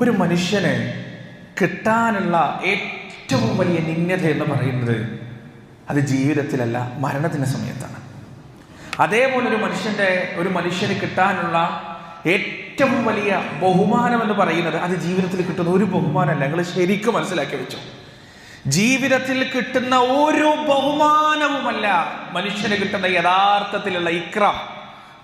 ഒരു മനുഷ്യന് കിട്ടാനുള്ള ഏറ്റവും വലിയ നിന്യത എന്ന് പറയുന്നത് അത് ജീവിതത്തിലല്ല മരണത്തിന്റെ സമയത്താണ്. അതേപോലെ ഒരു മനുഷ്യന്റെ ഒരു മനുഷ്യന് കിട്ടാനുള്ള ഏറ്റവും വലിയ ബഹുമാനം എന്ന് പറയുന്നത് അത് ജീവിതത്തിൽ കിട്ടുന്ന ഒരു ബഹുമാനമല്ല. നിങ്ങൾ ശരിക്കും മനസ്സിലാക്കി വെച്ചു. ജീവിതത്തിൽ കിട്ടുന്ന ഒരു ബഹുമാനവുമല്ല മനുഷ്യന് കിട്ടുന്ന യഥാർത്ഥത്തിലുള്ള ഇക്രാം.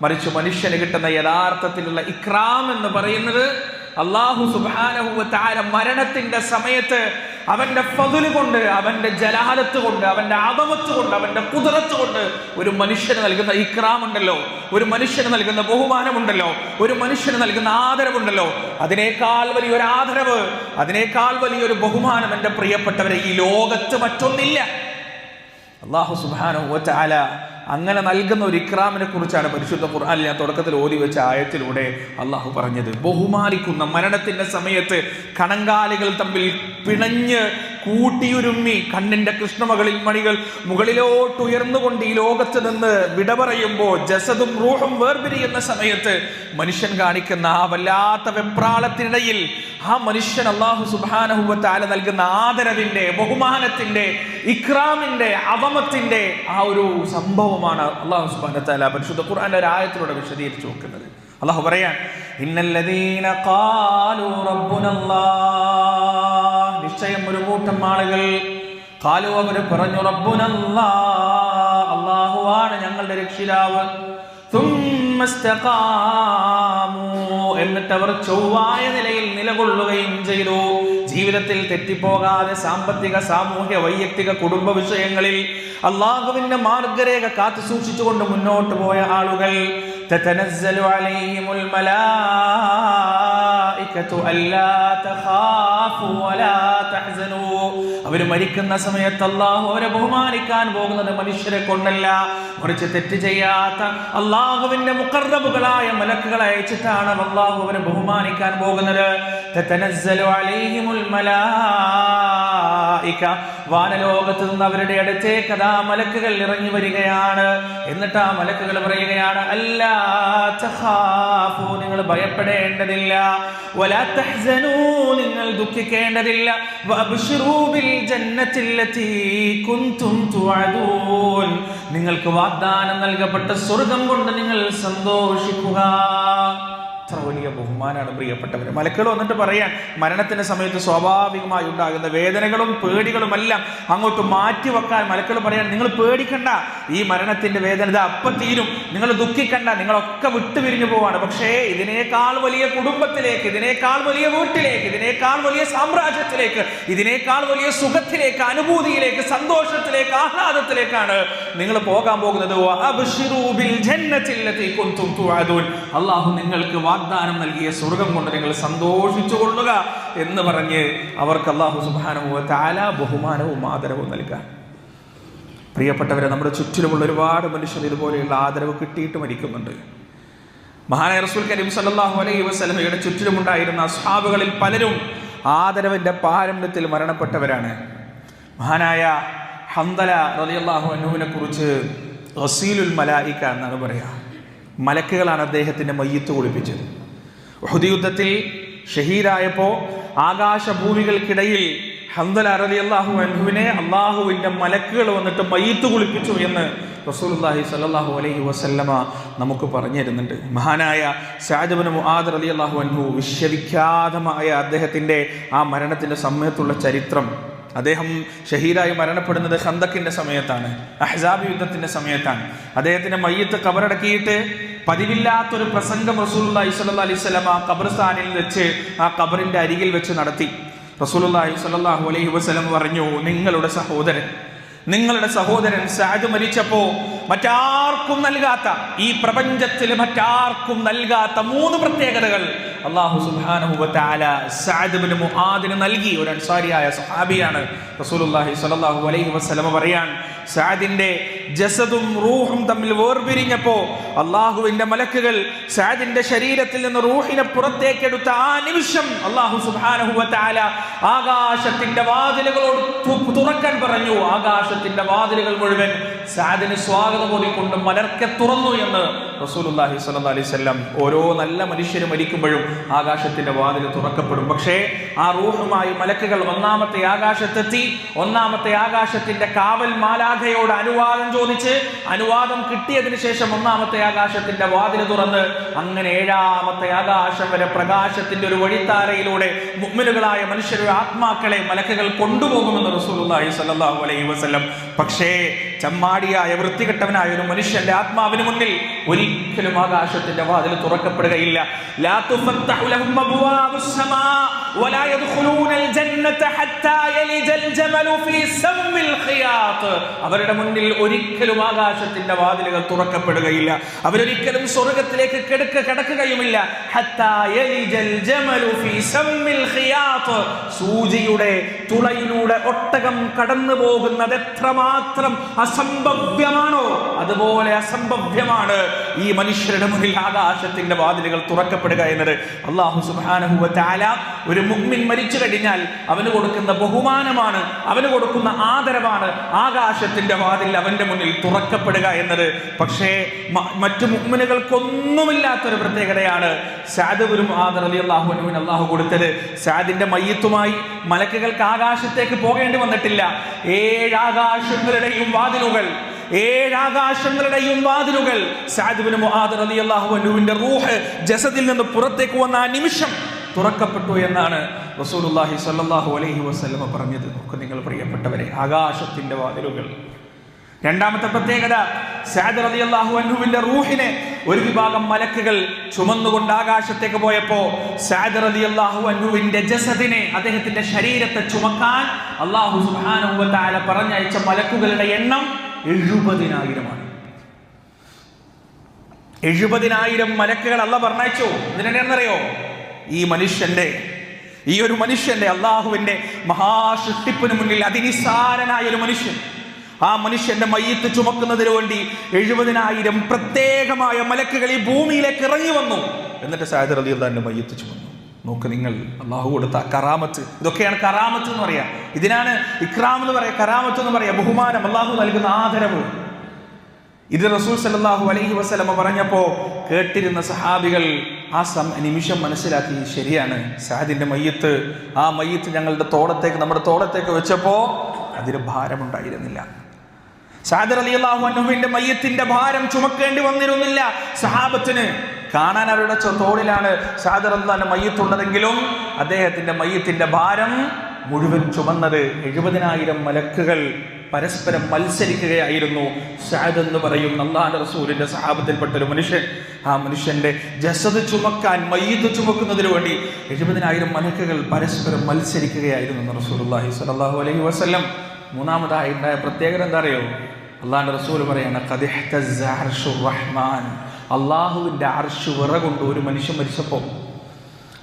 മറിച്ച് മനുഷ്യന് കിട്ടുന്ന യഥാർത്ഥത്തിലുള്ള ഇക്രാം എന്ന് പറയുന്നത് അള്ളാഹു സുബാനഹുവ താര മരണത്തിന്റെ സമയത്ത് അവന്റെ ഫതുൽ കൊണ്ട് അവന്റെ ജലാലത്ത് കൊണ്ട് അവന്റെ ആദമത്ത് കൊണ്ട് അവന്റെ കുതിരത്ത് കൊണ്ട് ഒരു മനുഷ്യന് നൽകുന്ന ഇക്രാമുണ്ടല്ലോ ഒരു മനുഷ്യന് നൽകുന്ന ബഹുമാനമുണ്ടല്ലോ ഒരു മനുഷ്യന് നൽകുന്ന ആദരവുണ്ടല്ലോ. അതിനേക്കാൾ വലിയൊരു ആദരവ് അതിനേക്കാൾ വലിയൊരു ബഹുമാനം എന്റെ പ്രിയപ്പെട്ടവരെ ഈ ലോകത്ത് മറ്റൊന്നില്ല. അള്ളാഹു സുബാനു ചാല അങ്ങനെ നൽകുന്ന ഒരു ഇക്രാമിനെ കുറിച്ചാണ് പരിശുദ്ധ ഖുർആനിൽ ഞാൻ തുടക്കത്തിൽ ഓതി വെച്ച ആയത്തിലൂടെ അള്ളാഹു പറഞ്ഞത്. ബഹുമാനിക്കുന്ന മരണത്തിന്റെ സമയത്ത് കണങ്കാലികൾ തമ്മിൽ പിണഞ്ഞ് കൂട്ടിയുരുമ്മി കണ്ണിന്റെ കൃഷ്ണമകളിൽ മണികൾ മുകളിലോട്ട് ഉയർന്നുകൊണ്ട് ഈ ലോകത്ത് നിന്ന് വിട പറയുമ്പോൾ ജസദും റൂഹും വേർപിരിയുന്ന സമയത്ത് മനുഷ്യൻ കാണിക്കുന്ന ആ വല്ലാത്ത വെപ്രാളത്തിനിടയിൽ ആ മനുഷ്യൻ അള്ളാഹു സുബാനഹുബത്താല നൽകുന്ന ആദരവിന്റെ ബഹുമാനത്തിന്റെ ഇക്രാമിന്റെ അവമത്തിന്റെ ആ ഒരു സ്വഭാവമാണ് അള്ളാഹു സുബാന തല പരിശുദ്ധ ഖുർആന്റെ ഒരു ആയത്തിലൂടെ വിശദീകരിച്ചു നോക്കുന്നത് അള്ളാഹു പറയാൻ ഇന്നല്ലദീന കാലു റബ്ബുനല്ലാ നിശ്ചയം ഒരു കൂട്ടം ആളുകൾ കാലു അവർ പറഞ്ഞു റബ്ബുനല്ലാ അള്ളാഹുവാണ് ഞങ്ങളുടെ രക്ഷിതാവ്. തും എന്നിട്ട് അവർ ചൊവ്വായ നിലയിൽ നിലകൊള്ളുകയും ചെയ്തു. ജീവിതത്തിൽ തെറ്റിപ്പോകാതെ സാമ്പത്തിക സാമൂഹ്യ വൈയക്തിക കുടുംബ വിഷയങ്ങളിൽ അള്ളാഹുവിന്റെ മാർഗരേഖ കാത്തു സൂക്ഷിച്ചുകൊണ്ട് മുന്നോട്ട് പോയ ആളുകൾ. മലാ الملائكة ألا تخافوا ولا تحزنوا അവർ മരിക്കുന്ന സമയത്ത് അള്ളാഹു അവരെ ബഹുമാനിക്കാൻ പോകുന്നത് മനുഷ്യരെ കൊണ്ടല്ല മറിച്ച് തെറ്റ് ചെയ്യാത്ത അള്ളാഹുവിന്റെ മുക്കർറബുകളായ മലക്കുകളെ അയച്ചിട്ടാണ് അള്ളാഹു അവരെ ബഹുമാനിക്കാൻ പോകുന്നത് തതനസ്സലു അലൈഹിമുൽ മലായിക വാനലോകത്ത് നിന്ന് അവരുടെ അടുത്തേക്ക് അതാ മലക്കുകൾ ഇറങ്ങി വരികയാണ് എന്നിട്ട് ആ മലക്കുകൾ പറയുകയാണ് അല്ലാ തഖാഫു നിങ്ങൾ ഭയപ്പെടേണ്ടതില്ല. വലാ തഹ്സനൂ നിങ്ങൾ ദുഃഖിക്കേണ്ടതില്ല. വഅബ്ശിറൂ ബിൽ ജന്നത്തില്ലതീ കുന്തും തുഅദൂൻ. നിങ്ങൾക്ക് വാഗ്ദാനം നൽകപ്പെട്ട സ്വർഗം കൊണ്ട് നിങ്ങൾ സന്തോഷിക്കുക. അത്ര വലിയ ബഹുമാനമാണ് പ്രിയപ്പെട്ടവർ മലക്കൾ വന്നിട്ട് പറയാൻ മരണത്തിന്റെ സമയത്ത് സ്വാഭാവികമായി ഉണ്ടാകുന്ന വേദനകളും പേടികളുമെല്ലാം അങ്ങോട്ട് മാറ്റി വെക്കാൻ മലക്കൾ പറയാൻ നിങ്ങൾ പേടിക്കണ്ട. ഈ മരണത്തിന്റെ വേദന ഇത് അപ്പം തീരും. നിങ്ങൾ ദുഃഖിക്കണ്ട. നിങ്ങളൊക്കെ വിട്ടുപിരിഞ്ഞു പോവാണ്. പക്ഷേ ഇതിനേക്കാൾ വലിയ കുടുംബത്തിലേക്ക് ഇതിനേക്കാൾ വലിയ വീട്ടിലേക്ക് ഇതിനേക്കാൾ വലിയ സാമ്രാജ്യത്തിലേക്ക് ഇതിനേക്കാൾ വലിയ സുഖത്തിലേക്ക് അനുഭൂതിയിലേക്ക് സന്തോഷത്തിലേക്ക് ആഹ്ലാദത്തിലേക്കാണ് നിങ്ങൾ പോകാൻ പോകുന്നത്. അള്ളാഹു നിങ്ങൾക്ക് വാഗ്ദാനം നൽകിയ സ്വർഗം കൊണ്ട് നിങ്ങൾ സന്തോഷിച്ചു കൊള്ളുക എന്ന് പറഞ്ഞ് അവർക്ക് അള്ളാഹു സുബാനവും താല ബഹുമാനവും ആദരവും നൽകുക. പ്രിയപ്പെട്ടവരെ നമ്മുടെ ചുറ്റിലുമുള്ള ഒരുപാട് മനുഷ്യർ ഇതുപോലെയുള്ള ആദരവ് കിട്ടിയിട്ട് മരിക്കുന്നുണ്ട്. മഹാനായ റസൂൽ കരീം സല്ലാഹു അലൈഹി വസ്ലമയുടെ ചുറ്റിലുമുണ്ടായിരുന്ന അസ്ഹാബുകളിൽ പലരും ആദരവിന്റെ പാരമ്പര്യത്തിൽ മരണപ്പെട്ടവരാണ്. മഹാനായ ഹന്തല റളിയല്ലാഹു അനുവിനെ കുറിച്ച് റസീലുൽ മലായിക്ക എന്നാണ് പറയാ മലക്കുകളാണ് അദ്ദേഹത്തിന്റെ മയ്യത്ത് കുളിപ്പിച്ചത്. ഉഹുദ് യുദ്ധത്തിൽ ഷഹീദായപ്പോ ആകാശഭൂമികൾക്കിടയിൽ അറബി അള്ളാഹു അൻഹുവിനെ അള്ളാഹുവിന്റെ മലക്കുകൾ വന്നിട്ട് മയ്യത്ത് കുളിപ്പിച്ചു എന്ന് റസൂലുള്ളാഹി സ്വല്ലല്ലാഹു അലൈഹി വസല്ലമ നമുക്ക് പറഞ്ഞു തരുന്നുണ്ട്. മഹാനായ ഷാജബിന് മുആദ് അള്ളാഹു അൻഹു വിശ്വവിഖ്യാതമായ അദ്ദേഹത്തിന്റെ ആ മരണത്തിന്റെ സമയത്തുള്ള ചരിത്രം അദ്ദേഹം ഷഹീദായി മരണപ്പെടുന്നത് ഹന്തക്കിന്റെ സമയത്താണ് അഹ്സാബ് യുദ്ധത്തിന്റെ സമയത്താണ്. അദ്ദേഹത്തിന്റെ മയ്യത്ത് കബറടക്കിയിട്ട് പതിവില്ലാത്തൊരു പ്രസംഗം റസൂലുള്ളാഹി സ്വല്ലല്ലാഹി അലൈഹി ആ ഖബർസ്ഥാനിൽ വെച്ച് ആ ഖബറിന്റെ അരികിൽ വെച്ച് നടത്തി. റസൂലുള്ളാഹി സ്വല്ലല്ലാഹു അലൈഹി വസല്ലം പറഞ്ഞു നിങ്ങളുടെ സഹോദരൻ നിങ്ങളുടെ സഹോദരൻ സാദ് മരിച്ചപ്പോ മറ്റാർക്കും നൽകാത്ത ഈ പ്രപഞ്ചത്തിൽ മറ്റാർക്കും നൽകാത്ത മൂന്ന് പ്രത്യേകതകൾ അള്ളാഹു സുബാനുഭവത്താല സാദിബിന് മുഹാദിന് നൽകി. ഒരു അൻസാരിയായ സഹാബിയാണ് റസൂലുള്ളാഹി സ്വല്ലല്ലാഹു അലൈഹി വസല്ലം പറയാൻ. സാദിന്റെ ജസദും റൂഹും തമ്മിൽ വേർപിരിഞ്ഞപ്പോ അള്ളാഹുവിന്റെ മലക്കുകൾ സാദിന്റെ ശരീരത്തിൽ നിന്ന് റൂഹിനെ പുറത്തേക്കെടുത്ത ആ നിമിഷം അള്ളാഹു സുബാനുഭവത്താല ആകാശത്തിന്റെ വാതിലുകളോട് തുറക്കാൻ പറഞ്ഞു. ആകാശത്തിന്റെ വാതിലുകൾ മുഴുവൻ സാദിന് സ്വാഗതം ഓടിക്കൊണ്ട് മലർക്കെ തുറന്നു എന്ന് റസൂലുല്ലാഹി സ്വല്ലല്ലാഹി അലൈവല്ലം ഓരോ നല്ല മനുഷ്യർ മരിക്കുമ്പോഴും ആകാശത്തിന്റെ വാതിൽ തുറക്കപ്പെടും. പക്ഷേ ആ റൂഹുമായി മലക്കുകൾ ഒന്നാമത്തെ ആകാശത്തെത്തി. ഒന്നാമത്തെ ആകാശത്തിന്റെ കാവൽ മാലാഖയോട് അനുവാദം ചോദിച്ച് അനുവാദം കിട്ടിയതിനു ശേഷം ഒന്നാമത്തെ ആകാശത്തിന്റെ വാതിൽ തുറന്ന് അങ്ങനെ ഏഴാമത്തെ ആകാശം വരെ പ്രകാശത്തിന്റെ ഒരു വഴിത്താരയിലൂടെ മുഗ്മിനുകളായ മനുഷ്യരുടെ ആത്മാക്കളെ മലക്കുകൾ കൊണ്ടുപോകുമെന്ന് റസൂലുള്ളാഹി സ്വല്ലല്ലാഹു അലൈഹി വസല്ലം. പക്ഷേ ചമ്മാടിയായ വൃത്തികെട്ടവനായ ഒരു മനുഷ്യന്റെ ആത്മാവിന് മുന്നിൽ ഒരിക്കലും ആകാശത്തിന്റെ വാതിൽ തുറക്കപ്പെടുകയില്ല. അവരുടെ മുന്നിൽ ഒരിക്കലും ആകാശത്തിന്റെ വാതിലുകൾ തുറക്കപ്പെടുകയില്ല. അവരൊരിക്കലും സ്വർഗത്തിലേക്ക് കിടക്ക കിടക്കുകയുമില്ല. സൂചിയുടെ തുളയിലൂടെ ഒട്ടകം കടന്നു പോകുന്നത് എത്രമാത്രം അസംഭവ്യമാണോ? അതുപോലെ അസംഭവ്യമാണ് ഈ മനുഷ്യരുടെ മുന്നിൽ ആകാശത്തിന്റെ വാതിലുകൾ തുറക്കപ്പെടുക എന്നത്. അള്ളാഹു തആല ഒരു മുഗ്മിൻ മരിച്ചു കഴിഞ്ഞാൽ അവന് കൊടുക്കുന്ന ബഹുമാനമാണ് അവന് കൊടുക്കുന്ന ആദരവാണ് ആകാശത്തിന്റെ വാതിൽ അവന്റെ മുന്നിൽ തുറക്കപ്പെടുക എന്നത്. പക്ഷേ മറ്റു മുഗ്മിനുകൾക്കൊന്നുമില്ലാത്തൊരു പ്രത്യേകതയാണ് സാദുബുരും ആദർ അലി അള്ളാഹു അനുവിന് അള്ളാഹു കൊടുത്തത്. സാദിന്റെ മയ്യത്തുമായി മലക്കുകൾക്ക് ആകാശത്തേക്ക് പോകേണ്ടി വന്നിട്ടില്ല. ഏഴാകാശങ്ങളുടെയും വാതിലുകൾ ഏഴാകാശങ്ങളുടെയും വാതിലുകൾ. സാദിബിന് റൂഹ് ജസദിൽ നിന്ന് പുറത്തേക്ക് വന്ന ആ നിമിഷം തുറക്കപ്പെട്ടു എന്നാണ് റസൂലുള്ളാഹി സ്വല്ലല്ലാഹു അലൈഹി വസ്ലമ പറഞ്ഞത്. നിങ്ങൾ പ്രിയപ്പെട്ടവരെ ആകാശത്തിന്റെ വാതിലുകൾ. രണ്ടാമത്തെ പ്രത്യേകത സാദ് അള്ളാഹു അൻഹുവിന്റെ റൂഹിനെ ഒരു വിഭാഗം മലക്കുകൾ ചുമന്നുകൊണ്ട് ആകാശത്തേക്ക് പോയപ്പോ സാദ് അള്ളാഹു അൻഹുവിന്റെ ജസദിനെ അദ്ദേഹത്തിന്റെ ശരീരത്തെ ചുമക്കാൻ അള്ളാഹു തആല പറഞ്ഞയച്ച മലക്കുകളുടെ എണ്ണം എഴുപതിനായിരമാണ്. എഴുപതിനായിരം മലക്കുകൾ അല്ല പറഞ്ഞയച്ചു. ഇതിനെന്നറിയോ ഈ മനുഷ്യന്റെ ഈ ഒരു മനുഷ്യന്റെ അള്ളാഹുവിന്റെ മഹാസൃഷ്ടിപ്പിന് മുന്നിൽ അതിനിസാരനായ ഒരു മനുഷ്യൻ. ആ മനുഷ്യന്റെ മയ്യത്ത് ചുമക്കുന്നതിന് വേണ്ടി എഴുപതിനായിരം പ്രത്യേകമായ മലക്കുകൾ ഈ ഭൂമിയിലേക്ക് ഇറങ്ങി വന്നു. എന്നിട്ട് സാഹിദ് അലി അള്ളാന്റെ മയ്യത്ത് ചുമന്നു. നോക്ക് നിങ്ങൾ അള്ളാഹു കൊടുത്ത കറാമത്ത്. ഇതൊക്കെയാണ് കറാമത്ത് എന്ന് പറയാ. ഇതിനാണ് ഇക്രാം എന്ന് പറയാ. കറാമത്ത് എന്ന് പറയാ. ബഹുമാനം അള്ളാഹു നൽകുന്ന ആദരവ്. ഇത് റസൂൽ സല്ലല്ലാഹു അലൈഹി വസ്ലമ പറഞ്ഞപ്പോ കേട്ടിരുന്ന സഹാബികൾ ആ സം നിമിഷം മനസ്സിലാക്കി ശരിയാണ്. സാദിന്റെ മയ്യത്ത് ആ മയ്യത്ത് ഞങ്ങളുടെ തോളത്തേക്ക് നമ്മുടെ തോളത്തേക്ക് വെച്ചപ്പോ അതിന് ഭാരമുണ്ടായിരുന്നില്ല. സാദർ അലി അള്ളാഹു അനുവിന്റെ മയ്യത്തിന്റെ ഭാരം ചുമക്കേണ്ടി വന്നിരുന്നില്ല. സഹാബത്തിന് കാണാൻ അവരുടെ തോളിലാണ് സാദർ അള്ളാന്റെ മയ്യത്തുള്ളതെങ്കിലും അദ്ദേഹത്തിന്റെ മയ്യത്തിന്റെ ഭാരം മുഴുവൻ ചുമന്നത് എഴുപതിനായിരം മലക്കുകൾ പരസ്പരം മത്സരിക്കുകയായിരുന്നു. ഷാദ് എന്ന് പറയും അള്ളാഹ് റസൂലിന്റെ സഹാബത്തിൽപ്പെട്ട ഒരു മനുഷ്യൻ. ആ മനുഷ്യന്റെ ജസദ് ചുമക്കാൻ മയ്യത്ത് ചുമക്കുന്നതിന് വേണ്ടി എഴുപതിനായിരം മലക്കുകൾ പരസ്പരം മത്സരിക്കുകയായിരുന്നു റസൂൽ അലൈഹി വസല്ലം മൂന്നാമതായി ഉണ്ടായ പ്രത്യേകത എന്താ അറിയോ അള്ളാഹിന്റെ റസൂൽ പറയാണ് "ഖദിഹ്തസ്സ അർശുർ റഹ്മാൻ. അള്ളാഹുവിന്റെ അർഷു വിറകൊണ്ടു ഒരു മനുഷ്യൻ മരിച്ചപ്പോൾ.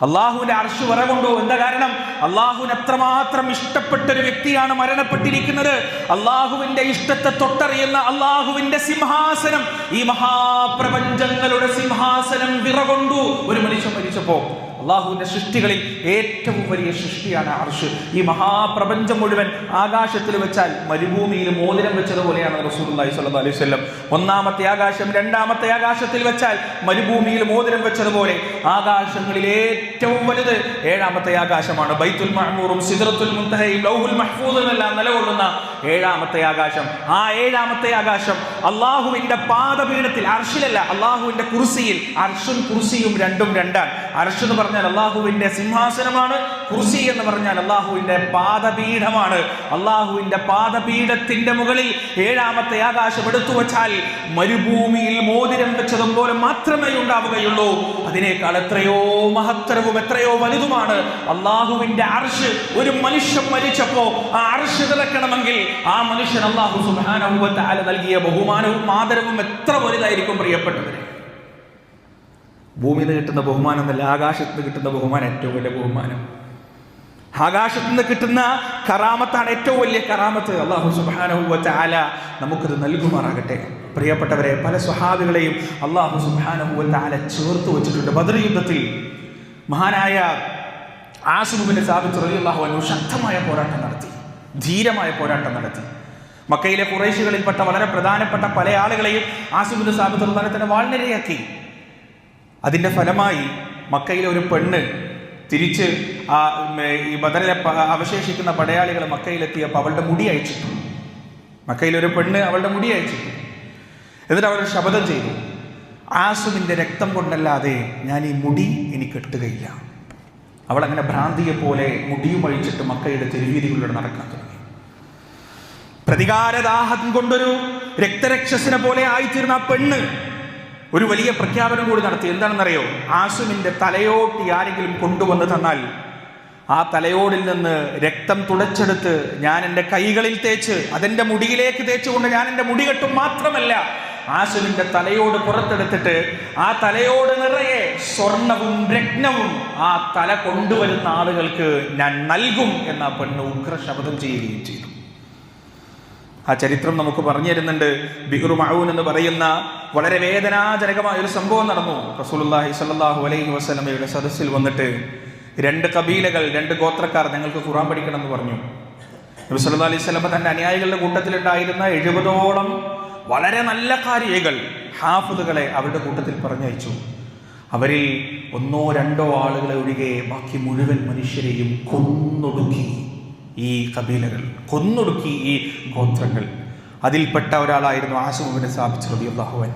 അള്ളാഹുവിന്റെ അർഷു വിറകൊണ്ടു എന്താ കാരണം? അള്ളാഹുവിന് എത്രമാത്രം ഇഷ്ടപ്പെട്ട ഒരു വ്യക്തിയാണ് മരണപ്പെട്ടിരിക്കുന്നത്. അള്ളാഹുവിന്റെ ഇഷ്ടത്തെ തൊട്ടറിയുന്ന അള്ളാഹുവിന്റെ സിംഹാസനം ഈ മഹാപ്രപഞ്ചങ്ങളുടെ സിംഹാസനം വിറകൊണ്ടു ഒരു മനുഷ്യൻ മരിച്ചപ്പോ അള്ളാഹുവിന്റെ സൃഷ്ടികളിൽ ഏറ്റവും വലിയ സൃഷ്ടിയാണ് അർഷ്. ഈ മഹാപ്രപഞ്ചം മുഴുവൻ ആകാശത്തിൽ വെച്ചാൽ മരുഭൂമിയിൽ മോതിരം വെച്ചതുപോലെയാണ് റസൂലുള്ളാഹി സ്വല്ലല്ലാഹു അലൈഹി വസല്ലം. ഒന്നാമത്തെ ആകാശം രണ്ടാമത്തെ ആകാശത്തിൽ വെച്ചാൽ മരുഭൂമിയിൽ മോതിരം വെച്ചതുപോലെ ആകാശങ്ങളിൽ ഏറ്റവും വലുത് ഏഴാമത്തെ ആകാശമാണ്. ബൈത്തുൽ മഹ്മൂറും സിദറത്തുൽ മുന്തഹയും ലൗഹുൽ മഹ്ഫൂദും എല്ലാം നിലകൊള്ളുന്ന ഏഴാമത്തെ ആകാശം. ആ ഏഴാമത്തെ ആകാശം അള്ളാഹുവിന്റെ പാദപീഠത്തിൽ അർഷിലല്ല അള്ളാഹുവിന്റെ കുർസിയിൽ. അർഷും കുർസിയും രണ്ടും രണ്ടാണ്. അർഷ് എന്ന് പറഞ്ഞാൽ അള്ളാഹുവിന്റെ സിംഹാസനമാണ് കുർസി എന്ന് പറഞ്ഞാൽ അള്ളാഹുവിന്റെ പാദപീഠമാണ്. അള്ളാഹുവിന്റെ പാദപീഠത്തിന്റെ മുകളിൽ ഏഴാമത്തെ ആകാശം എടുത്തു വച്ചാൽ മരുഭൂമിയിൽ മോതിരം വെച്ചതും പോലെ മാത്രമേ ഉണ്ടാവുകയുള്ളൂ. അതിനേക്കാൾ എത്രയോ മഹത്തരവും എത്രയോ വലുതുമാണ് അള്ളാഹുവിന്റെ അർഷ് ഒരു മനുഷ്യൻ മരിച്ചപ്പോ ആ അർഷ് തിറക്കണമെങ്കിൽ ആ മനുഷ്യൻ അള്ളാഹു സുബാനുഭവത്താല നൽകിയ ബഹുമാനവും ആദരവും എത്ര വലുതായിരിക്കും പ്രിയപ്പെട്ടവരെ? ഭൂമിയിൽ നിന്ന് കിട്ടുന്ന ബഹുമാനം എന്നല്ല ആകാശത്ത് നിന്ന് കിട്ടുന്ന ബഹുമാനം ഏറ്റവും വലിയ ബഹുമാനം. ആകാശത്ത് നിന്ന് കിട്ടുന്ന കറാമത്താണ് ഏറ്റവും വലിയ കറാമത്ത്. അള്ളാഹു സുബാനഹുവ ചാല നമുക്കത് നൽകുമാറാകട്ടെ. പ്രിയപ്പെട്ടവരെ പല സ്വഹാബികളെയും അള്ളാഹു സുബാനഹുവ ചാല ചേർത്ത് വെച്ചിട്ടുണ്ട്. ബദർ യുദ്ധത്തിൽ മഹാനായ ആസുബിനെ സ്ഥാപിച്ച് അള്ളാഹു അനു ശക്തമായ പോരാട്ടം നടത്തി. ധീരമായ പോരാട്ടം നടത്തി. മക്കയിലെ കുറേശികളിൽപ്പെട്ട വളരെ പ്രധാനപ്പെട്ട പല ആളുകളെയും ആസിബിന് സാബിത്തുള്ളാനെ തന്നെ വാൾനിരയാക്കി. അതിന്റെ ഫലമായി മക്കയിലെ ഒരു പെണ്ണ് തിരിച്ച് ആ ഈ ബദറിലെ അവശേഷിക്കുന്ന പടയാളികൾ മക്കയിലെത്തിയപ്പോൾ അവളുടെ മുടി അയച്ചിട്ടു മക്കയിലൊരു പെണ്ണ് അവളുടെ മുടി അയച്ചിട്ടു എന്നിട്ട് അവൾ ശബദം ചെയ്തു. ആസുവിന്റെ രക്തം കൊണ്ടല്ലാതെ ഞാൻ ഈ മുടി എനിക്ക് കെട്ടുകയില്ല അവൾ അങ്ങനെ ഭ്രാന്തിയെ പോലെ മുടിയും അഴിച്ചിട്ട് മക്കയുടെ തെരുവീതികളിലൂടെ നടക്കാൻ തുടങ്ങി. പ്രതികാരദാഹം കൊണ്ടൊരു രക്തരക്ഷസിനെ പോലെ ആയിത്തീർന്ന ആ പെണ്ണ് ഒരു വലിയ പ്രഖ്യാപനം കൂടി നടത്തി. എന്താണെന്നറിയോ? ആസുമിന്റെ തലയോട്ടി ആരെങ്കിലും കൊണ്ടുവന്ന് തന്നാൽ ആ തലയോടിൽ നിന്ന് രക്തം തുടച്ചെടുത്ത് ഞാൻ എന്റെ കൈകളിൽ തേച്ച് അതെന്റെ മുടിയിലേക്ക് തേച്ചുകൊണ്ട് ഞാൻ എന്റെ മുടി കെട്ടും മാത്രമല്ല ആസുവിന്റെ തലയോട് പുറത്തെടുത്തിട്ട് ആ തലയോട് നിറയെ സ്വർണവും രത്നവും ആ തല കൊണ്ടുവരുന്ന ആളുകൾക്ക് ഞാൻ നൽകും എന്ന പെണ്ണ് ഉഗ്ര ശബ്ദം ചെയ്യുകയും ചെയ്തു. ആ ചരിത്രം നമുക്ക് പറഞ്ഞു തരുന്നുണ്ട്. ബിഹുർ മഹൂൻ എന്ന് പറയുന്ന വളരെ വേദനാജനകമായ ഒരു സംഭവം നടന്നു. റസൂലുള്ളാഹി സ്വല്ലല്ലാഹു അലൈഹി വസല്ലമയുടെ സദസ്സിൽ വന്നിട്ട് രണ്ട് കബീലകൾ രണ്ട് ഗോത്രക്കാർ ഞങ്ങൾക്ക് ഖുറാൻ പഠിക്കണം എന്ന് പറഞ്ഞു. നബി സല്ലാ അലൈഹി വസല്ലമ തന്റെ അനുയായികളുടെ കൂട്ടത്തിലുണ്ടായിരുന്ന എഴുപതോളം വളരെ നല്ല കാര്യങ്ങൾ ഹാഫുദുകളെ അവരുടെ കൂട്ടത്തിൽ പറഞ്ഞയച്ചു. അവരിൽ ഒന്നോ രണ്ടോ ആളുകളെ ഒഴികെ ബാക്കി മുഴുവൻ മനുഷ്യരെയും കൊന്നൊടുക്കി ഈ കബീലകൾ കൊന്നൊടുക്കി ഈ ഗോത്രങ്ങൾ. അതിൽപ്പെട്ട ഒരാളായിരുന്നു ആശുമുബിനെ സ്ഥാപിച്ചു റബി അള്ളാഹുവൻ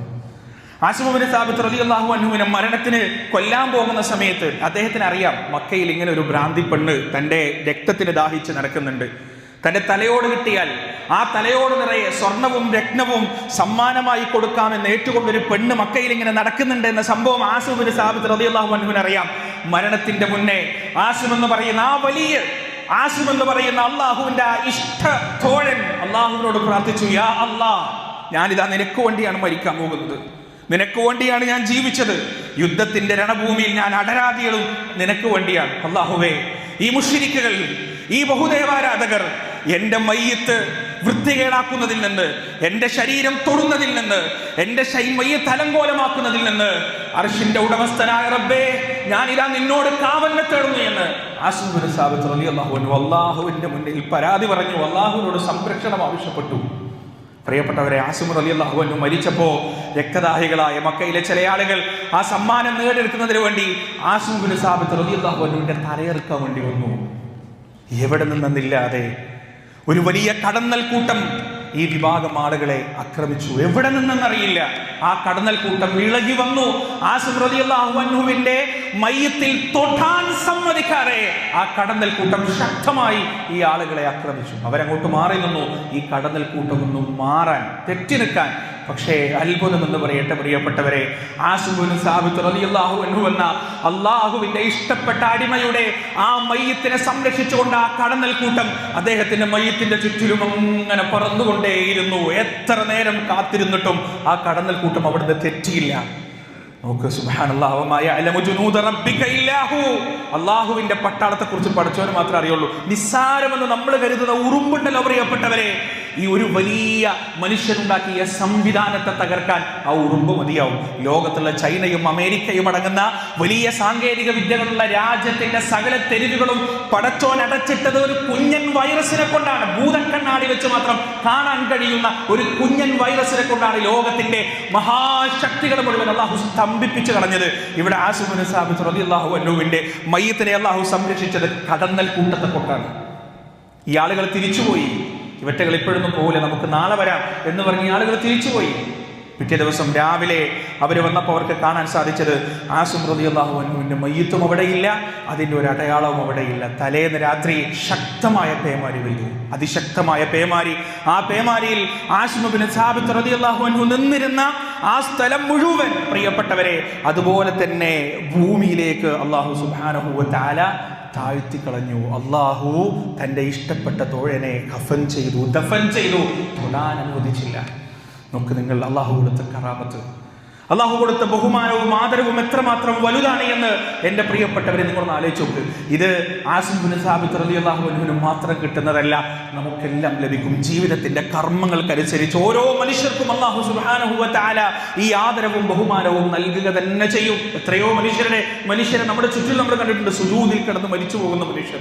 ആശുമുബിനെ സ്ഥാപിച്ചു റബി അള്ളാഹു അനുവിനെ മരണത്തിന് കൊല്ലാൻ പോകുന്ന സമയത്ത് അദ്ദേഹത്തിന് അറിയാം മക്കയിൽ ഇങ്ങനെ ഒരു ഭ്രാന്തി പെണ്ണ് തന്റെ രക്തത്തിന് ദാഹിച്ച് നടക്കുന്നുണ്ട്. തന്റെ തലയോട് കിട്ടിയാൽ ആ തലയോട് നിറയെ സ്വർണവും രത്നവും സമ്മാനമായി കൊടുക്കാമെന്ന് ഏറ്റുകൊണ്ടൊരു പെണ്ണ് മക്കയിൽ ഇങ്ങനെ നടക്കുന്നുണ്ട് എന്ന സംഭവം ആസുബിന് സാബിത്ത് റളിയല്ലാഹു അൻഹുവിന് അറിയാം. മരണത്തിന്റെ മുന്നേ ആസും എന്ന് പറയുന്ന ആ വലിയ ആസും എന്ന് പറയുന്ന അള്ളാഹുവിന്റെ ആ ഇഷ്ട തോഴൻ അള്ളാഹുവിനോട് പ്രാർത്ഥിച്ചു യാ അള്ളാഹ് ഞാനിതാ നിനക്ക് വേണ്ടിയാണ് മരിക്കാൻ പോകുന്നത്. നിനക്ക് വേണ്ടിയാണ് ഞാൻ ജീവിച്ചത്. യുദ്ധത്തിന്റെ രണഭൂമിയിൽ ഞാൻ അടരാതികളും നിനക്ക് വേണ്ടിയാണ്. അള്ളാഹുവേ ഈ മുഷിരിക്കുകൾ ഈ ബഹുദേവാരാധകർ എന്റെ മയ്യത്ത് വൃത്തികേടാക്കുന്നതിൽ നിന്ന് എന്റെ ശരീരം തൊടുന്നതിൽ നിന്ന് എന്റെ ശൈ തലങ്കോലമാക്കുന്നതിൽ നിന്ന് അർഷിന്റെ ഉടമസ്ഥനായ റബ്ബേ ഞാൻ ഇതാ നിന്നോട് കാവലിനെ തേടുന്നു എന്ന് അൻഹു അള്ളാഹുവിന്റെ മുന്നിൽ പരാതി പറഞ്ഞു അള്ളാഹുവിനോട് സംരക്ഷണം ആവശ്യപ്പെട്ടു. പ്രിയപ്പെട്ടവരെ ആസിമർ അലി അള്ളാഹുവിനു മരിച്ചപ്പോ രക്തദാഹികളായ മക്കയിലെ ചില ആളുകൾ ആ സമ്മാനം നേടിയെടുക്കുന്നതിന് വേണ്ടി ആസിമുബിന് സ്ഥാപിച്ച അലി അള്ളാഹുവിന്റെ തലയെറുക്കാൻ വേണ്ടി വന്നു. എവിടെ നിന്നെന്നില്ലാതെ ഒരു വലിയ കടന്നൽ കൂട്ടം ഈ വിഭാഗം ആളുകളെ ആക്രമിച്ചു. എവിടെ നിന്നെന്നറിയില്ല. ആ കടന്നൽ കൂട്ടം ഇളകി വന്നു. ആ റളിയല്ലാഹു അൻഹുവിന്റെ മയ്യത്തിൽ തൊട്ടാൻ സമ്മതിക്കാതെ ആ കടന്നൽ കൂട്ടം ശക്തമായി ഈ ആളുകളെ ആക്രമിച്ചു. അവരങ്ങോട്ട് മാറി നിന്നു. ഈ കടന്നൽ കൂട്ടം ഒന്നും മാറാൻ തെറ്റി നിൽക്കാൻ. പക്ഷേ അത്ഭുതം എന്ന് പറയട്ടെ പ്രിയപ്പെട്ടവരെ അള്ളാഹുവിന്റെ ഇഷ്ടപ്പെട്ട അടിമയുടെ ആ മയ്യത്തിനെ സംരക്ഷിച്ചുകൊണ്ട് ആ കടന്നൽ കൂട്ടം അദ്ദേഹത്തിന്റെ മയ്യത്തിന്റെ ചുറ്റിലും അങ്ങനെ പറന്നുകൊണ്ടേയിരുന്നു. എത്ര നേരം കാത്തിരുന്നിട്ടും ആ കടന്നൽ കൂട്ടം അവിടുന്ന് തെറ്റിയില്ല. നോക്ക് അള്ളാഹുവിന്റെ പട്ടാളത്തെ കുറിച്ച് പഠിച്ചവന് മാത്രമേ അറിയുള്ളൂ. നിസ്സാരമെന്ന് നമ്മൾ കരുതുന്ന ഉറുമ്പുണ്ടല്ലോ പ്രിയപ്പെട്ടവരെ. ഈ ഒരു വലിയ മനുഷ്യനുണ്ടാക്കിയ സംവിധാനത്തെ തകർക്കാൻ ആ ഉറുമ്പ് മതിയാവും. ലോകത്തുള്ള ചൈനയും അമേരിക്കയും അടങ്ങുന്ന വലിയ സാങ്കേതിക വിദ്യകളുള്ള രാജ്യത്തിന്റെ സകല തെരുവുകളും പടച്ചോൻ അടച്ചിട്ടത് ഒരു കുഞ്ഞൻ വൈറസിനെ കൊണ്ടാണ്. ഭൂതക്കണ്ണാടി വെച്ച് മാത്രം കാണാൻ കഴിയുന്ന ഒരു കുഞ്ഞൻ വൈറസിനെ കൊണ്ടാണ് ലോകത്തിന്റെ മഹാശക്തികൾ മുഴുവൻ അള്ളാഹു സ്തംഭിപ്പിച്ചു കളഞ്ഞത് ഇവിടെ ആസുബിന് സാബിത്ത് റബി അള്ളാഹു അന്നുവിന്റെ മയ്യത്തിനെ അള്ളാഹു സംരക്ഷിച്ചത് കടന്നൽ കൂട്ടത്തെ കൊണ്ടാണ്. ഈ ആളുകൾ തിരിച്ചുപോയി. ഇവറ്റകൾ ഇപ്പോഴൊന്നും പോകില്ല നമുക്ക് നാളെ വരാം എന്ന് പറഞ്ഞ് ആളുകൾ തിരിച്ചുപോയി. പിറ്റേ ദിവസം രാവിലെ അവർ വന്നപ്പോൾ അവർക്ക് കാണാൻ സാധിച്ചത് ആ സുമൃതി അള്ളാഹുവിന്റെ മയ്യത്തും അവിടെയില്ല അതിന്റെ ഒരു അടയാളവും അവിടെയില്ല. തലേന്ന് രാത്രി ശക്തമായ പേമാരി പെയ്തു. അതിശക്തമായ പേമാരി. ആ പേമാരിയിൽ ആശുമുബിന് സാബിത്ത് അള്ളാഹു നിന്നിരുന്ന ആ സ്ഥലം മുഴുവൻ പ്രിയപ്പെട്ടവരെ അതുപോലെ തന്നെ ഭൂമിയിലേക്ക് അള്ളാഹു സുബാനഹുവ താല താഴ്ത്തി കളഞ്ഞു അള്ളാഹു തന്റെ ഇഷ്ടപ്പെട്ട തോഴനെ കഫൻ ചെയ്തു ദഫൻ ചെയ്തു. തൊടാൻ അനുവദിച്ചില്ല. നമുക്ക് നിങ്ങൾ അള്ളാഹു കൊടുത്ത കറാമത്ത്. അള്ളാഹു കൊടുത്ത ബഹുമാനവും ആദരവും എത്രമാത്രം വലുതാണ് എന്ന് എന്റെ പ്രിയപ്പെട്ടവരെ നിങ്ങളൊന്ന് ആലോചിച്ച് നോക്ക്. ഇത് ആസിംബിന് സാബിത്ത് റലി അള്ളാഹുവിനും മാത്രം കിട്ടുന്നതല്ല നമുക്കെല്ലാം ലഭിക്കും. ജീവിതത്തിന്റെ കർമ്മങ്ങൾക്കനുസരിച്ച് ഓരോ മനുഷ്യർക്കും അള്ളാഹു സുബാനഹുവ താല ഈ ആദരവും ബഹുമാനവും നൽകുക തന്നെ ചെയ്യും. എത്രയോ മനുഷ്യരുടെ മനുഷ്യരെ നമ്മുടെ ചുറ്റിൽ നമ്മൾ കണ്ടിട്ടുണ്ട് സുജൂതിൽ കിടന്ന് മരിച്ചു പോകുന്ന മനുഷ്യർ.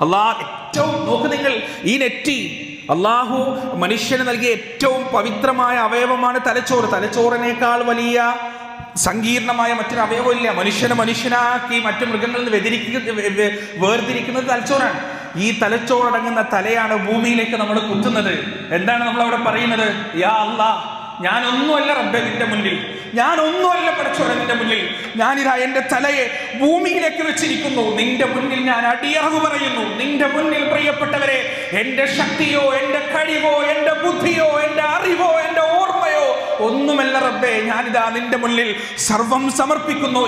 അള്ളാഹ് ഏറ്റവും നോക്ക് നിങ്ങൾ ഈ നെറ്റി അള്ളാഹു മനുഷ്യന് നൽകിയ ഏറ്റവും പവിത്രമായ അവയവമാണ് തലച്ചോറ്. തലച്ചോറിനേക്കാൾ വലിയ സങ്കീർണമായ മറ്റൊരു അവയവമില്ല. മനുഷ്യനെ മനുഷ്യനാക്കി മറ്റു മൃഗങ്ങളിൽ നിന്ന് വ്യതിരിക്ക വേർതിരിക്കുന്നത് തലച്ചോറാണ്. ഈ തലച്ചോറടങ്ങുന്ന തലയാണ് ഭൂമിയിലേക്ക് നമ്മൾ കുത്തുന്നത്. എന്താണ് നമ്മൾ അവിടെ പറയുന്നത്? യാ അല്ലാ ഞാനൊന്നുമല്ല റബ്ബെ നിന്റെ മുന്നിൽ. ഞാനൊന്നുമല്ല പഠിച്ചോടെ നിന്റെ മുന്നിൽ. ഞാനിതാ എന്റെ തലയെ ഭൂമിയിലേക്ക് വെച്ചിരിക്കുന്നു. നിന്റെ മുന്നിൽ ഞാൻ അടിയറവ് പറയുന്നു. നിന്റെ മുന്നിൽ പ്രിയപ്പെട്ടവരെ എന്റെ ശക്തിയോ എന്റെ കഴിവോ എന്റെ ബുദ്ധിയോ ഒന്നുമല്ല റബ്ബേ ഞാനിതാ നിന്റെ മുന്നിൽ സർവം സമർപ്പിക്കുന്നു.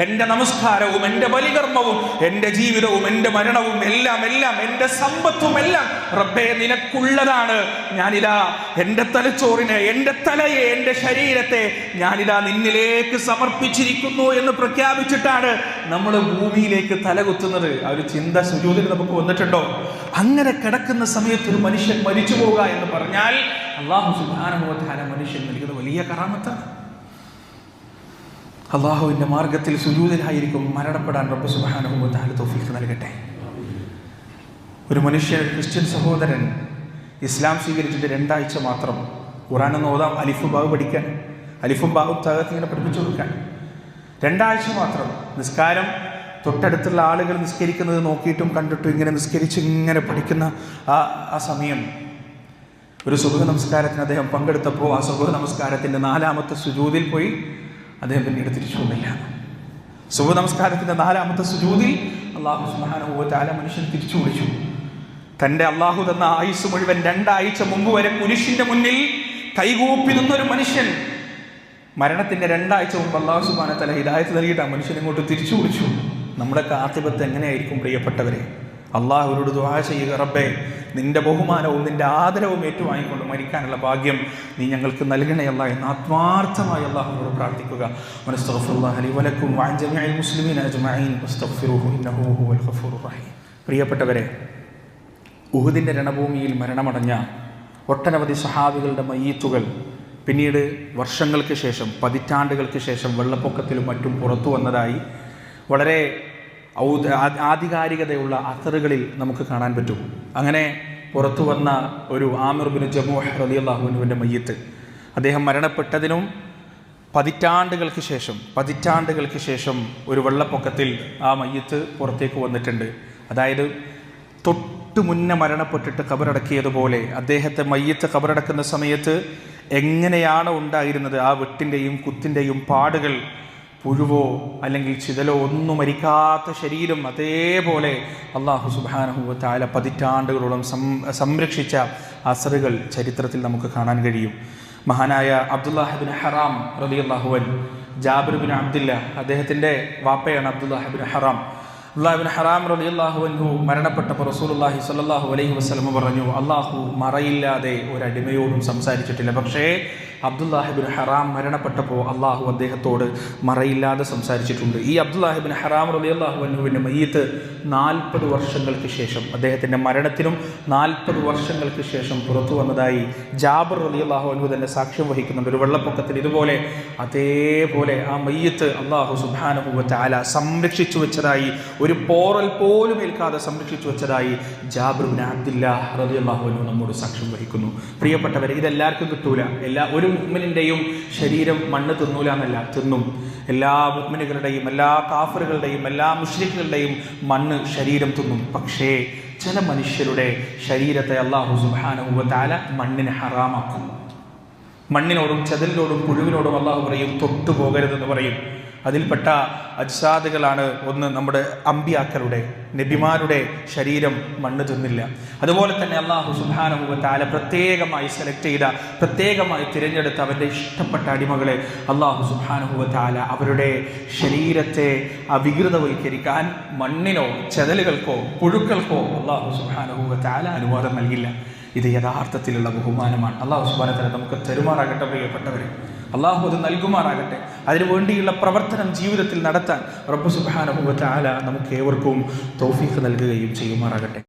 ഇന്ന നമസ്കാരവും എന്റെ ബലികർമ്മവും എന്റെ ജീവിതവും എന്റെ മരണവും എല്ലാം എല്ലാം എന്റെ സമ്പത്തും എല്ലാം റബ്ബേ നിനക്കുള്ളതാണ്. ഞാനിതാ എന്റെ തലച്ചോറിനെ എന്റെ തലയെ എന്റെ ശരീരത്തെ ഞാനിതാ നിന്നിലേക്ക് സമർപ്പിച്ചിരിക്കുന്നു എന്ന് പ്രഖ്യാപിച്ചിട്ടാണ് നമ്മൾ ഭൂമിയിലേക്ക് തലകുത്തുന്നത്. ആ ഒരു ചിന്ത സുജൂതിൽ നമുക്ക് വന്നിട്ടുണ്ടോ? അങ്ങനെ കിടക്കുന്ന സമയത്ത് ഒരു മനുഷ്യൻ മരിച്ചു പോവുക എന്ന് പറഞ്ഞാൽ അള്ളാഹു സുബാനുഭവത്താല മനുഷ്യൻ നൽകുന്ന വലിയ കറാമത്താണ്. അള്ളാഹുവിന്റെ മാർഗത്തിൽ സുജൂതിലായിരിക്കും മരണപ്പെടാൻ റബ്ബ് സുബാനുഭവത്താല തോഫിക്ക് നൽകട്ടെ. ഒരു മനുഷ്യൻ ക്രിസ്ത്യൻ സഹോദരൻ ഇസ്ലാം സ്വീകരിച്ചിട്ട് രണ്ടാഴ്ച മാത്രം ഖുറാൻ എന്ന് ഓതാം അലിഫും ബാഗ് പഠിക്കാൻ അലിഫും ബാബു തകർത്ത് ഇങ്ങനെ പഠിപ്പിച്ചു കൊടുക്കാൻ. രണ്ടാഴ്ച മാത്രം നിസ്കാരം തൊട്ടടുത്തുള്ള ആളുകൾ നിസ്കരിക്കുന്നത് നോക്കിയിട്ടും കണ്ടിട്ടും ഇങ്ങനെ നിസ്കരിച്ച് ഇങ്ങനെ പഠിക്കുന്ന ആ ആ സമയം. ഒരു സുഖ നമസ്കാരത്തിന് അദ്ദേഹം പങ്കെടുത്തപ്പോൾ ആ സുഖ നമസ്കാരത്തിന്റെ നാലാമത്തെ സുജൂതിൽ പോയി അദ്ദേഹം പിന്നീട് തിരിച്ചു വന്നില്ല സുഖ നമസ്കാരത്തിന്റെ നാലാമത്തെ സുജൂതിൽ അള്ളാഹു സുബാനുഭവത്താല മനുഷ്യൻ തിരിച്ചു വിളിച്ചു. തന്റെ അള്ളാഹു തന്ന ആയുസ് മുഴുവൻ രണ്ടാഴ്ച മുമ്പ് വരെ കുരിശിന്റെ മുന്നിൽ കൈകൂപ്പി നിന്നൊരു മനുഷ്യൻ. മരണത്തിന്റെ രണ്ടാഴ്ച മുമ്പ് അള്ളാഹു സുബാന തല ഹിദായത്ത് നൽകിയിട്ട് ആ മനുഷ്യൻ ഇങ്ങോട്ട് തിരിച്ചു വിളിച്ചു. നമ്മുടെ കാത്തിപത്ത് എങ്ങനെയായിരിക്കും പ്രിയപ്പെട്ടവരെ? അള്ളാഹുവിനോട് ദുആ ചെയ്യുക. റബ്ബേ നിന്റെ ബഹുമാനവും നിന്റെ ആദരവും ഏറ്റുവാങ്ങിക്കൊണ്ട് മരിക്കാനുള്ള ഭാഗ്യം നീ ഞങ്ങൾക്ക് നൽകണയല്ല എന്ന് ആത്മാർത്ഥമായി അള്ളാഹുവിനോട് പ്രാർത്ഥിക്കുക. വലക്കും അജ്മഈൻ. ഇന്നഹു ഹുവൽ റഹീം. പ്രിയപ്പെട്ടവരെ ഉഹുദിന്റെ രണഭൂമിയിൽ മരണമടഞ്ഞ ഒട്ടനവധി സഹാബികളുടെ മയ്യത്തുകൾ പിന്നീട് വർഷങ്ങൾക്ക് ശേഷം പതിറ്റാണ്ടുകൾക്ക് ശേഷം വെള്ളപ്പൊക്കത്തിലും മറ്റും പുറത്തു വന്നതായി വളരെ ആധികാരികതയുള്ള അത്തറുകളിൽ നമുക്ക് കാണാൻ പറ്റും. അങ്ങനെ പുറത്തു വന്ന ഒരു ആമിർബിന് ജമൂഹ് അലി അള്ളാഹുവിന്റെ മയ്യത്ത് അദ്ദേഹം മരണപ്പെട്ടതിനും പതിറ്റാണ്ടുകൾക്ക് ശേഷം പതിറ്റാണ്ടുകൾക്ക് ശേഷം ഒരു വെള്ളപ്പൊക്കത്തിൽ ആ മയ്യത്ത് പുറത്തേക്ക് വന്നിട്ടുണ്ട്. അതായത് തൊട്ട് മുന്നേ മരണപ്പെട്ടിട്ട് കബറടക്കിയതുപോലെ അദ്ദേഹത്തെ മയ്യത്ത് കബറടക്കുന്ന സമയത്ത് എങ്ങനെയാണ് ഉണ്ടായിരുന്നത് ആ വെട്ടിന്റെയും കുത്തിന്റെയും പാടുകൾ പുഴുവോ അല്ലെങ്കിൽ ചിതലോ ഒന്നും മരിക്കാത്ത ശരീരം അതേപോലെ അള്ളാഹു സുബാനഹുവ താല പതിറ്റാണ്ടുകളോളം സംരക്ഷിച്ച അസറുകൾ ചരിത്രത്തിൽ നമുക്ക് കാണാൻ കഴിയും. മഹാനായ അബ്ദുല്ലാഹിബിൻ ഹറാം റബി അള്ളാഹുവൻ ജാബിർ ബിൻ അബ്ദുല്ല അദ്ദേഹത്തിന്റെ വാപ്പയാണ് അബ്ദുല്ലാഹിബിൻ ഹറാം. അള്ളാഹുബിൻ ഹറാം റബി അള്ളാഹുവൻഹു മരണപ്പെട്ടപ്പോൾ റസൂലുള്ളാഹി സ്വല്ലല്ലാഹു അലൈഹി വസ്ലമ പറഞ്ഞു അള്ളാഹു മറയില്ലാതെ ഒരു അടിമയോടും സംസാരിച്ചിട്ടില്ല. പക്ഷേ അബ്ദുല്ലാഹിബിൻ ഹറാം മരണപ്പെട്ടപ്പോൾ അള്ളാഹു അദ്ദേഹത്തോട് മറയില്ലാതെ സംസാരിച്ചിട്ടുണ്ട്. ഈ അബ്ദുല്ലാഹിബിൻ ഹറാം റലി അള്ളാഹുവിന്റെ മയ്യത്ത് നാൽപ്പത് വർഷങ്ങൾക്ക് ശേഷം അദ്ദേഹത്തിന്റെ മരണത്തിനും നാൽപ്പത് വർഷങ്ങൾക്ക് ശേഷം പുറത്തു വന്നതായി ജാബർ റബി അള്ളാഹു തന്നെ സാക്ഷ്യം വഹിക്കുന്നുണ്ട്. ഒരു വെള്ളപ്പൊക്കത്തിൽ ഇതുപോലെ അതേപോലെ ആ മയ്യത്ത് അള്ളാഹു സുബാനുഭവത്തെ ആല സംരക്ഷിച്ചു വെച്ചതായി ഒരു പോറൽ പോലും ഏൽക്കാതെ സംരക്ഷിച്ചു വെച്ചതായി ജാബിറുബിൻ അബ്ദില്ല അള്ളാഹു അള്ളാഹുവിനു നമ്മോട് സാക്ഷ്യം വഹിക്കുന്നു. പ്രിയപ്പെട്ടവരെ ഇതെല്ലാവർക്കും കിട്ടൂല. എല്ലാ ഒരു മുഗ്മിനിന്റെയും ശരീരം മണ്ണ് തിന്നൂല എന്നല്ല തിന്നും. എല്ലാ മുഹമ്മലുകളുടെയും എല്ലാ കാഫറുകളുടെയും എല്ലാ മുഷ്രിഖുകളുടെയും മണ്ണ് ശരീരം തിന്നും. പക്ഷേ ചില മനുഷ്യരുടെ ശരീരത്തെ അള്ളാഹു സുബാനുവല മണ്ണിന് ഹറാമാക്കും. മണ്ണിനോടും ചതിലിനോടും പുഴുവിനോടും അള്ളാഹു പറയും തൊട്ടു പോകരുതെന്ന് പറയും. അതിൽപ്പെട്ട അജ്സാദുകളാണ് ഒന്ന് നമ്മുടെ അമ്പിയാക്കളുടെ നബിമാരുടെ ശരീരം മണ്ണ് തിന്നില്ല. അതുപോലെ തന്നെ അള്ളാഹു സുബാനുഭവത്താല പ്രത്യേകമായി സെലക്ട് ചെയ്ത പ്രത്യേകമായി തിരഞ്ഞെടുത്ത അവരുടെ ഇഷ്ടപ്പെട്ട അടിമകളെ അള്ളാഹു സുബാനുഭവത്താല അവരുടെ ശരീരത്തെ അവികൃതവൽക്കരിക്കാൻ മണ്ണിനോ ചെതലുകൾക്കോ പുഴുക്കൾക്കോ അള്ളാഹു സുബാനുഭവത്താല അനുവാദം നൽകില്ല. ഇത് യഥാർത്ഥത്തിലുള്ള ബഹുമാനമാണ്. അള്ളാഹു സുബാനത്തല നമുക്ക് തെരുമാറാകട്ടെ പ്രിയപ്പെട്ടവരെ. അള്ളാഹു അത് നൽകുമാറാകട്ടെ. അതിനു വേണ്ടിയുള്ള പ്രവർത്തനം ജീവിതത്തിൽ നടത്താൻ റബ്ബ് സുബാനുഭവത്തെ ആല നമുക്ക് ഏവർക്കും തൗഫീഖ് നൽകുകയും ചെയ്യുമാറാകട്ടെ.